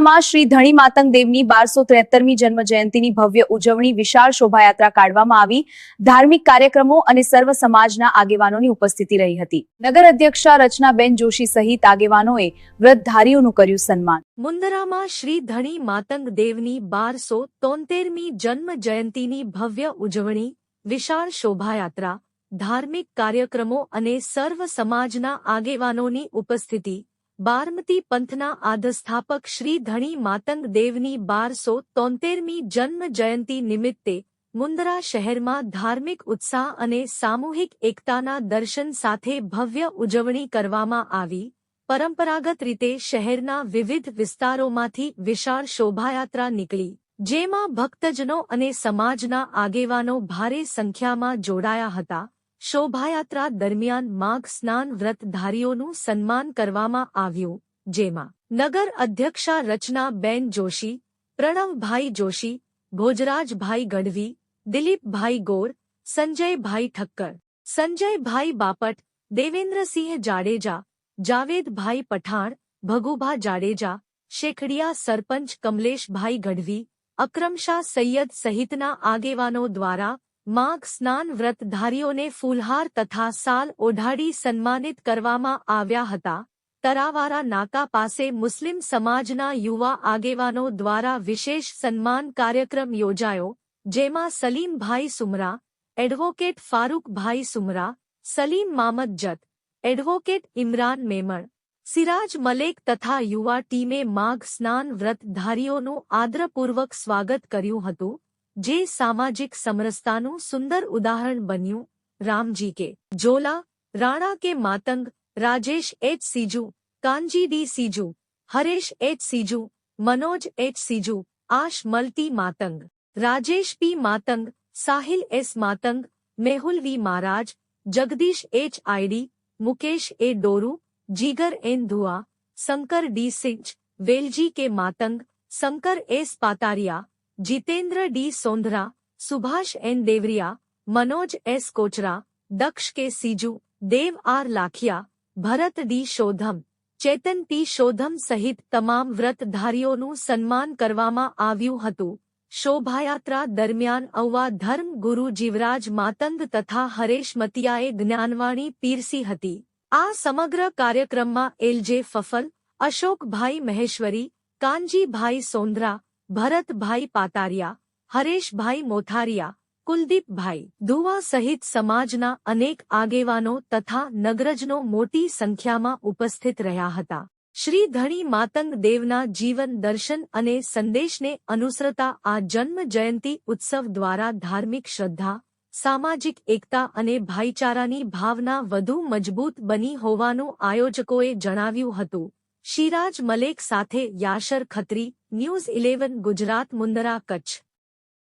મુંદ્રામાં શ્રી ધણી માતંગ દેવની બારસો ત્રેતરમી જન્મ જયંતિની ભવ્ય ઉજવણી વિશાળ શોભાયાત્રા કાઢવામાં આવી. ધાર્મિક કાર્યક્રમો અને સર્વ સમાજના આગેવાનોની ઉપસ્થિતિ રહી હતી. નગર અધ્યક્ષા રચનાબેન જોશી સહિત આગેવાનોએ વ્રતધારીઓનું કર્યું સન્માન. મુંદરામાં શ્રી ધણી માતંગ દેવની બારસો તોતેરમી જન્મ જયંતિની ભવ્ય ઉજવણી, વિશાળ શોભાયાત્રા, ધાર્મિક કાર્યક્રમો અને સર્વ સમાજના આગેવાનોની ઉપસ્થિતિ બારમતી પંથના આધસ્થાપક શ્રી ધણી માતંગ દેવની બારસો તોતેરમી જન્મ જયંતી નિમિત્તે મુંદરા શહેરમાં ધાર્મિક ઉત્સાહ અને સામૂહિક એકતાના દર્શન સાથે ભવ્ય ઉજવણી કરવામાં આવી. પરંપરાગત રીતે શહેરના વિવિધ વિસ્તારોમાંથી વિશાળ શોભાયાત્રા નીકળી, જેમાં ભક્તજનો અને સમાજના આગેવાનો ભારે સંખ્યામાં જોડાયા હતા. શોભાયાત્રા દરમિયાન માઘ સ્નાન વ્રતધારીઓનું સન્માન કરવામાં આવ્યું, જેમાં નગર અધ્યક્ષા રચના બેન જોશી, પ્રણવભાઈ જોશી, ભોજરાજભાઈ ગઢવી, દિલીપભાઈ ગોર, સંજયભાઈ ઠક્કર, સંજયભાઈ બાપટ, દેવેન્દ્રસિંહ જાડેજા, જાવેદભાઈ પઠાણ, ભગુભા જાડેજા, શેખડિયા સરપંચ કમલેશભાઈ ગઢવી અક્રમશાહ સૈયદ સહિતના આગેવાનો દ્વારા માઘ સ્નાન વ્રતધારીઓને ફૂલહાર તથા સાલ ઓઢાડી સન્માનિત કરવામાં આવ્યા હતા. તરાવારા નાકા પાસે મુસ્લિમ સમાજના યુવા આગેવાનો દ્વારા વિશેષ સન્માન કાર્યક્રમ યોજાયો, જેમાં સલીમભાઈ સુમરા, એડવોકેટ ફારૂકભાઈ સુમરા, સલીમ મામદ જત, એડવોકેટ ઇમરાન મેમણ, સિરાજ મલેક તથા યુવા ટીમે માઘ સ્નાન વ્રતધારીઓનું આદરપૂર્વક સ્વાગત કર્યું હતું. જે સામાજિક સમરસતાનું સુંદર ઉદાહરણ બન્યું, Ramji K Jola, Rana K Matang, Rajesh H Siju, Kanji D Siju, Haresh H Siju, Manoj H Siju, આશ Malti Matang, Rajesh P Matang, Sahil S Matang, Mehul V Maharaj, Jagdish H ID, Mukesh A Doru, Jigar N Dhua, Shankar D Sinch, Velji K Matang, Shankar S Patariya Jitendra D Sondhara, Subhash N Devariya, Manoj S Kochra, Daksh K Siju, Dev R Lakhiya, Bharat D Shodham, Chetan T Shodham સહિત તમામ વ્રતધારીઓનું સન્માન કરવામાં આવ્યું હતું. શોભાયાત્રા દરમિયાન ઔવા ધર્મ ગુરુ જીવરાજ માતંદ તથા હરેશ મતિયાએ જ્ઞાનવાણી પીરસી હતી. આ સમગ્ર કાર્યક્રમમાં એલજે ફફલ, અશોકભાઈ મહેશ્વરી, કાનજીભાઈ સોંદરા ભરતભાઈ પાતારિયા, હરેશભાઈ મોથારિયા, કુલદીપભાઈ ધુવા સહિત સમાજના અનેક આગેવાનો તથા નગરજનો મોટી સંખ્યામાં ઉપસ્થિત રહ્યા હતા. શ્રી ધણી માતંગ દેવના જીવન દર્શન અને સંદેશને અનુસરતા આ જન્મ જયંતી ઉત્સવ દ્વારા ધાર્મિક શ્રદ્ધા, સામાજિક એકતા અને ભાઈચારાની ભાવના વધુ મજબૂત બની હોવાનું આયોજકોએ જણાવ્યું હતું. શિરાજ મલેક સાથે યાશર ખત્રી, ન્યૂઝ ઇલેવન ગુજરાત મુંદરા કચ્છ.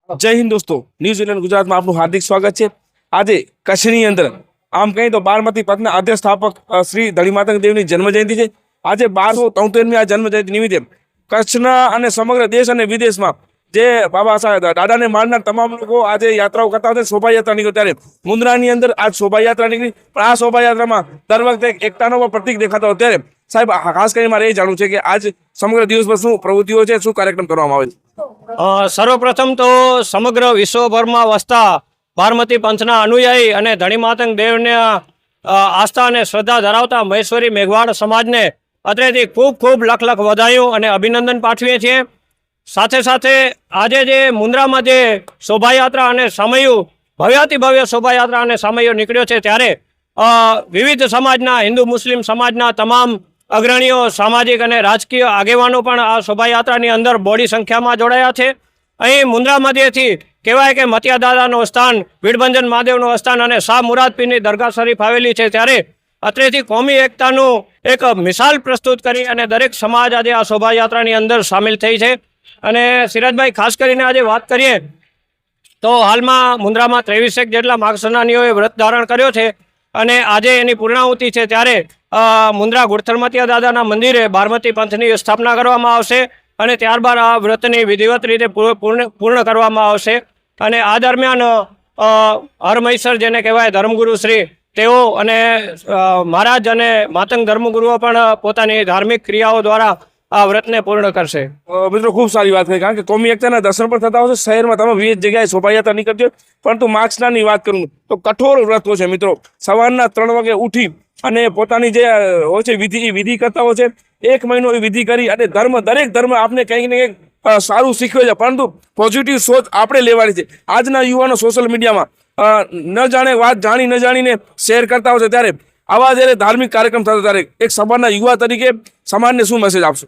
જય હિન્દ દોસ્તો ન્યૂઝીલેન્ડ ગુજરાતમાં આપનું હાર્દિક સ્વાગત છે. આજે કચ્છની અંદર, આમ કહીએ તો બારમતી પદના અધ્યક્ષ સ્થાપક શ્રી ધણીમાતંગ દેવની જન્મજયંતિ છે. આજે બારસો તોતેરમી આ જન્મજયંતિ નિમિત્તે કચ્છના અને સમગ્ર દેશ અને વિદેશમાં જે બાબા સાહેબ, દાદાને માનનાર તમામ લોકો આજે યાત્રાઓ કરતા હતા શોભાયાત્રા નીકળી ત્યારે. મુન્દ્રાની અંદર આજ શોભાયાત્રા નીકળી. પણ આ શોભાયાત્રામાં દર વખતે એક એકતાનો પ્રતિક દેખાતો ત્યારે સાહેબ ખાસ કરીને મારે એ જાણવું છે કે આજ સમગ્ર દિવસભર શું પ્રવૃત્તિઓ છે, શું કાર્યક્રમ કરવામાં આવે છે? સર્વપ્રથમ તો સમગ્ર વિશ્વભરમાં વસતા બારમતી પંથના અનુયાયી અને ધણી માતંગ દેવને આસ્થા અને શ્રદ્ધા ધરાવતા મહેશ્વરી મેઘવાડ સમાજને અત્રેથી ખૂબ ખૂબ લખ લખ વધાયું અને અભિનંદન પાઠવીએ છીએ. સાથે સાથે આજે જે મુન્દ્રામાં જે શોભાયાત્રા અને સમયું, ભવ્યાતિ ભવ્ય શોભાયાત્રા અને સમયો નીકળ્યો છે, ત્યારે વિવિધ સમાજના, હિન્દુ મુસ્લિમ સમાજના તમામ અગ્રણીઓ સામાજિક અને રાજકીય આગેવાનો પણ આ શોભાયાત્રાની અંદર બોડી સંખ્યામાં જોડાયા છે. અહીં મુન્દ્રા મધ્યથી કહેવાય કે મતિયા દાદાનું સ્થાન વીડભંજન મહાદેવનું સ્થાન અને શાહ મુરાદ પીરની દરગાહ શરીફ આવેલી છે. ત્યારે અત્રેથી કોમી એકતાનું એક મિસાલ પ્રસ્તુત કરી અને દરેક સમાજ આજે આ શોભાયાત્રાની અંદર સામેલ થઈ છે. અને સિરાજભાઈ, ખાસ કરીને આજે વાત કરીએ તો હાલમાં મુન્દ્રામાં ત્રેવીસેક જેટલા માર્ગસનાનીઓએ વ્રત ધારણ કર્યો છે. અને આજે એની પૂર્ણાહુતિ છે ત્યારે મુન્દ્રા ગુડથલમતિયા દાદાના મંદિરે બારમતી પંથની સ્થાપના કરવામાં આવશે અને ત્યારબાદ આ વ્રતની વિધિવત રીતે પૂર્ણ- પૂર્ણ કરવામાં આવશે. અને આ દરમિયાન હરમૈસર જેને કહેવાય ધર્મગુરુ શ્રી, તેઓ અને મહારાજ અને માતંગ ધર્મગુરુઓ પણ પોતાની ધાર્મિક ક્રિયાઓ દ્વારા આ વ્રતને પૂર્ણ કરશે. મિત્રો, ખૂબ સારી વાત કહી, કારણ કે કોમી એકતાના દર્શન પણ થતા હશે શહેરમાં તમે વિવિધ જગ્યાએ શોભાયાત્રા નીકળતી હોય, પરંતુ માર્ક્સનાની વાત કરું તો કઠોર વ્રતો છે, મિત્રો. સવારના ત્રણ વાગે ઉઠી અને પોતાની જે હોય છે, વિધિ વિધિ કરતા હોય છે. એક મહિનો એ વિધિ કરી અને ધર્મ, દરેક ધર્મ આપને કંઈક ને કંઈક સારું શીખવે છે. પરંતુ પોઝિટિવ સોચ આપણે લેવાની છે. આજના યુવાનો સોશિયલ મીડિયામાં ન જાણે વાત જાણી ન જાણીને શેર કરતા હોય છે. ત્યારે આવા જ્યારે ધાર્મિક કાર્યક્રમ થતા ત્યારે એક સમાજના યુવા તરીકે સમાજને શું મેસેજ આપશો?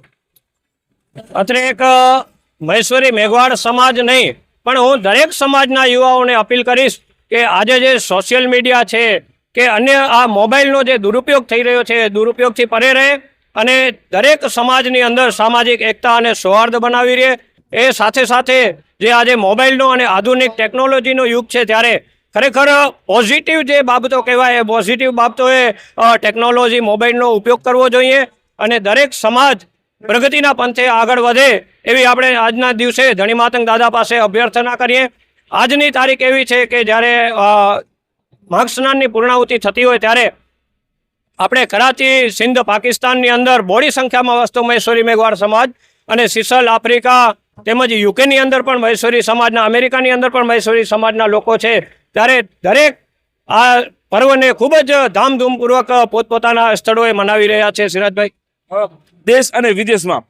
અત્રે એક મહેશ્વરી મેઘવાડ સમાજ નહીં, પણ હું દરેક સમાજના યુવાઓને અપીલ કરીશ કે આજે જે સોશિયલ મીડિયા છે, કે અન્ય આ મોબાઈલનો જે દુરુપયોગ થઈ રહ્યો છે દુરુપયોગથી પરે રહે અને દરેક સમાજની અંદર સામાજિક એકતા અને સૌહાર્દ બનાવી રહે. એ સાથે સાથે જે આજે મોબાઈલનો અને આધુનિક ટેકનોલોજીનો યુગ છે, ત્યારે ખરેખર પોઝિટિવ જે બાબતો કહેવાય, એ પોઝિટિવ બાબતોએ ટેકનોલોજી મોબાઈલનો ઉપયોગ કરવો જોઈએ અને દરેક સમાજ પ્રગતિના પંથે આગળ વધે એવી આપણે આજના દિવસે ધણી માતંગ દાદા પાસે અભ્યર્થના કરીએ. આજની તારીખ એવી છે કે જ્યારે માઘ સ્નાનની પૂર્ણાહુતિ થતી હોય ત્યારે આપણે કરાચી, સિંધ, પાકિસ્તાનની અંદર બોડી સંખ્યામાં વસતો મહેશ્વરી મેઘવાડ સમાજ અને સિસલ, આફ્રિકા તેમજ યુકેની અંદર પણ મહેશ્વરી સમાજના, અમેરિકાની અંદર પણ મહેશ્વરી સમાજના લોકો છે. ત્યારે દરેક આ પર્વને ખૂબ જ ધામધૂમપૂર્વક પોતપોતાના સ્થળોએ મનાવી રહ્યા છે સિરાજભાઈ. દેશ અને વિદેશમાં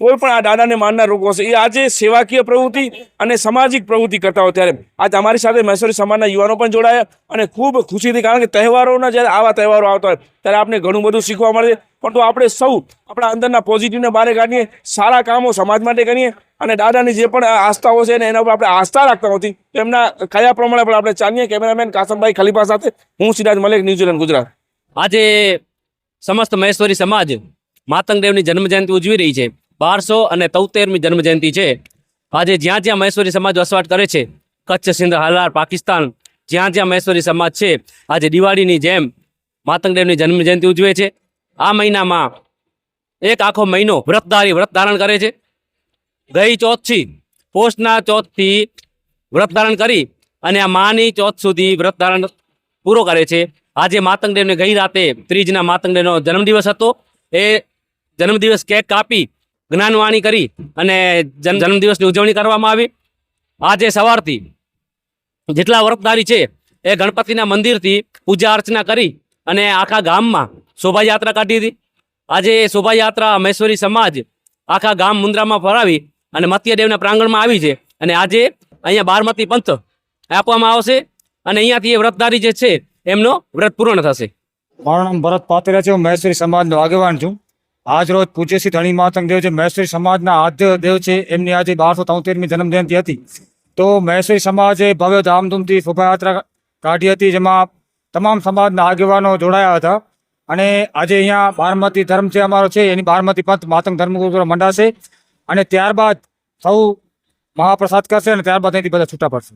કોઈ પણ આ દાદાને માનનાર લોકો હશે. એ આજે સેવાકીય પ્રવૃત્તિ અને સામાજિક પ્રવૃત્તિ કરતા હોય ત્યારે. આજે અમારી સાથે મહેશ્વરી સમાજના યુવાનો પણ જોડાયા અને ખૂબ ખુશીથી કારણ કે તહેવારોના જ્યારે આવા તહેવારો આવતા હોય ત્યારે આપણે ઘણું બધું શીખવા મળે પરંતુ આપણે સૌ આપણા અંદરના પોઝિટિવને બહાર કાઢીએ, સારા કામો સમાજ માટે કરીએ અને દાદાની જે પણ આસ્થાઓ છે ને એના ઉપર આપણે આસ્થા રાખતા હોતી તો એમના કયા પ્રમાણે પણ આપણે ચાલીએ. કેમેરામેન કાસમભાઈ ખલીફા સાથે હું સિરાજ મલેક ન્યૂઝીલેન્ડ ગુજરાત. આજે સમસ્ત મહેશ્વરી સમાજ માતંગદેવની જન્મજયંતિ ઉજવી રહી છે. બારસો અને તોતેરમી જન્મજયંતિ છે. આજે જ્યાં જ્યાં મહેશ્વરી સમાજ વસવાટ કરે છે, કચ્છ, સિંધ, હાલાર, પાકિસ્તાન, જ્યાં જ્યાં મહેશ્વરી સમાજ છે, આજે દિવાળીની જેમ માતંગદેવની જન્મજયંતિ ઉજવે છે. આ મહિનામાં એક આખો મહિનો વ્રતધારી વ્રત ધારણ કરે છે. ગઈ ચોથથી પોષના ચોથથી વ્રત ધારણ કરી અને આ માની ચોથ સુધી વ્રત ધારણ પૂરો કરે છે. આજે માતંગદેવને ગઈ રાતે ત્રીજના માતંગદેવનો જન્મદિવસ હતો. એ જન્મદિવસ કેક કાપી જ્ઞાનવાણી કરી અને જન્મ જન્મદિવસની ઉજવણી કરવામાં આવી. આજે સવારથી જેટલા વ્રતધારી છે એ ગણપતિના મંદિરથી પૂજા અર્ચના કરી અને આખા ગામમાં શોભાયાત્રા કાઢી હતી. આજે શોભાયાત્રા મહેશ્વરી સમાજ આખા ગામ મુન્દ્રામાં ફરાવી અને મત્યદેવના પ્રાંગણમાં આવી છે અને આજે અહીંયા બારમતી પંથ આપવામાં આવશે અને અહીંયાથી એ વ્રતધારી જે છે એમનો વ્રત પૂર્ણ થશે. મારું નામ ભરત પાત્રા છે. મહેશ્વરી સમાજનો આગેવાન છું. આજ રોજ પૂજ્ય શ્રી ધણી માતંગ દેવ જે મહેશ્વરી સમાજના આદ્ય દેવ છે, એમની આજે બારસો તોતેરમી જન્મજયંતિ હતી. તો મહેશ્વરી સમાજે ભવ્ય ધામધૂમથી શોભાયાત્રા કાઢી હતી, જેમાં તમામ સમાજના આગેવાનો જોડાયા હતા. અને આજે અહીંયા બારમતી ધર્મ છે અમારો છે, એની બારમતી પંથ માતંગ ધર્મગુરુ મંડાશે. અને ત્યારબાદ સૌ મહાપ્રસાદ કરશે અને ત્યારબાદ અહીંથી બધા છૂટા પડશે.